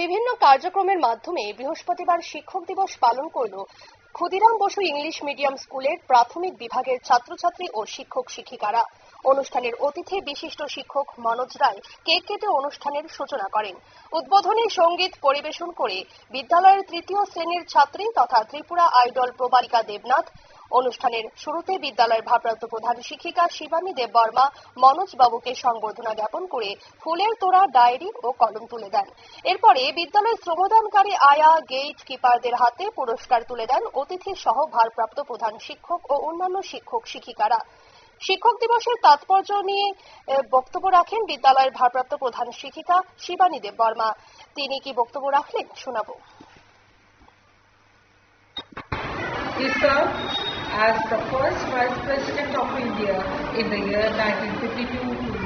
বিভিন্ন কার্যক্রমের মাধ্যমে বৃহস্পতিবার শিক্ষক দিবস পালন করল ক্ষুদিরাম বসু ইংলিশ মিডিয়াম স্কুলের প্রাথমিক বিভাগের ছাত্রছাত্রী ও শিক্ষক শিক্ষিকারা। অনুষ্ঠানের অতিথি বিশিষ্ট শিক্ষক মনোজ রায় কেক কেটে অনুষ্ঠানের সূচনা করেন। উদ্বোধনী সংগীত পরিবেশন করে বিদ্যালয়ের তৃতীয় শ্রেণির ছাত্রী তথা ত্রিপুরা আইডল প্রবালিকা দেবনাথ অনুষ্ঠানের শুরুতে বিদ্যালয়ের ভারপ্রাপ্ত প্রধান শিক্ষিকা শিবানী দেব বর্মা, মনোজ বাবুকে সংবর্ধনা জ্ঞাপন করে ফুলের তোড়া, ডায়েরি ও কলম তুলে দেন। এরপরে বিদ্যালয়ের শ্রমদানকারী আয়া গেট কিপারদের হাতে পুরস্কার তুলে দেন অতিথি সহ ভারপ্রাপ্ত প্রধান শিক্ষক ও অন্যান্য শিক্ষক শিক্ষিকারা। শিক্ষক দিবসের তাৎপর্য নিয়ে বক্তব্য রাখেন বিদ্যালয়ের ভারপ্রাপ্ত প্রধান শিক্ষিকা শিবানী দেব বর্মা। তিনি কি বক্তব্য রাখলেন? শোনাবো। As the first Vice President of India in the year 1952 to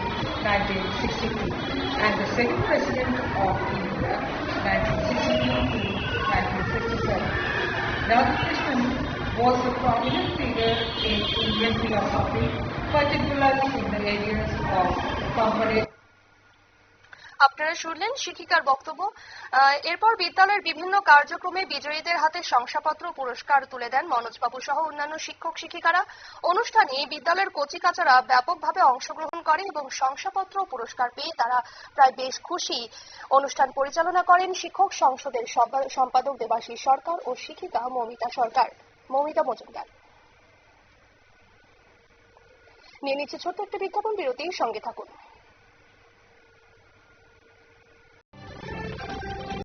1962 and the second President of India 1962 to 1967. Radhakrishnan was a prominent figure in Indian philosophy, particularly in the areas of comparative আপনারা শুনলেন শিক্ষিকার বক্তব্য। এরপর বিদ্যালয়ের বিভিন্ন কার্যক্রমে বিজয়ীদের হাতে শংসাপত্র, পুরস্কার তুলে দেন মনোজবাবু সহ অন্যান্য শিক্ষক শিক্ষিকারা। অনুষ্ঠানে বিদ্যালয়ের কচিকাচারা ব্যাপকভাবে অংশগ্রহণ করে এবং শংসাপত্র পুরস্কার পেয়ে তারা প্রায় বেশ খুশি। অনুষ্ঠান পরিচালনা করেন শিক্ষক সংসদের সম্পাদক দেবাশিস সরকার ও শিক্ষিকা মমিতা সরকার। মমিতা মজুমদার। নিয়ে নিচ্ছে ছোট্ট একটি বিজ্ঞাপন, বিরতির সঙ্গে থাকুন।